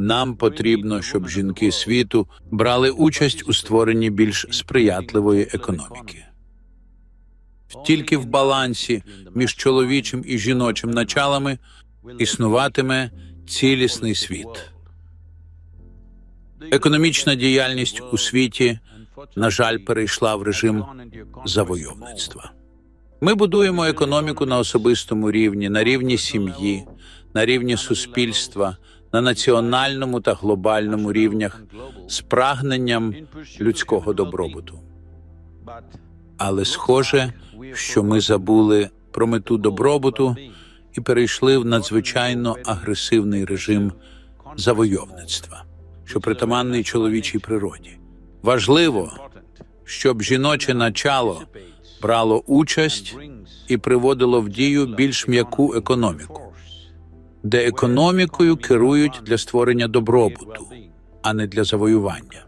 Нам потрібно, щоб жінки світу брали участь у створенні більш сприятливої економіки. Тільки в балансі між чоловічим і жіночим началами існуватиме цілісний світ. Економічна діяльність у світі, на жаль, перейшла в режим завойовництва. Ми будуємо економіку на особистому рівні, на рівні сім'ї, на рівні суспільства, на національному та глобальному рівнях з прагненням людського добробуту. Але схоже, що ми забули про мету добробуту і перейшли в надзвичайно агресивний режим завойовництва, що притаманний чоловічій природі. Важливо, щоб жіноче начало брало участь і приводило в дію більш м'яку економіку, де економікою керують для створення добробуту, а не для завоювання.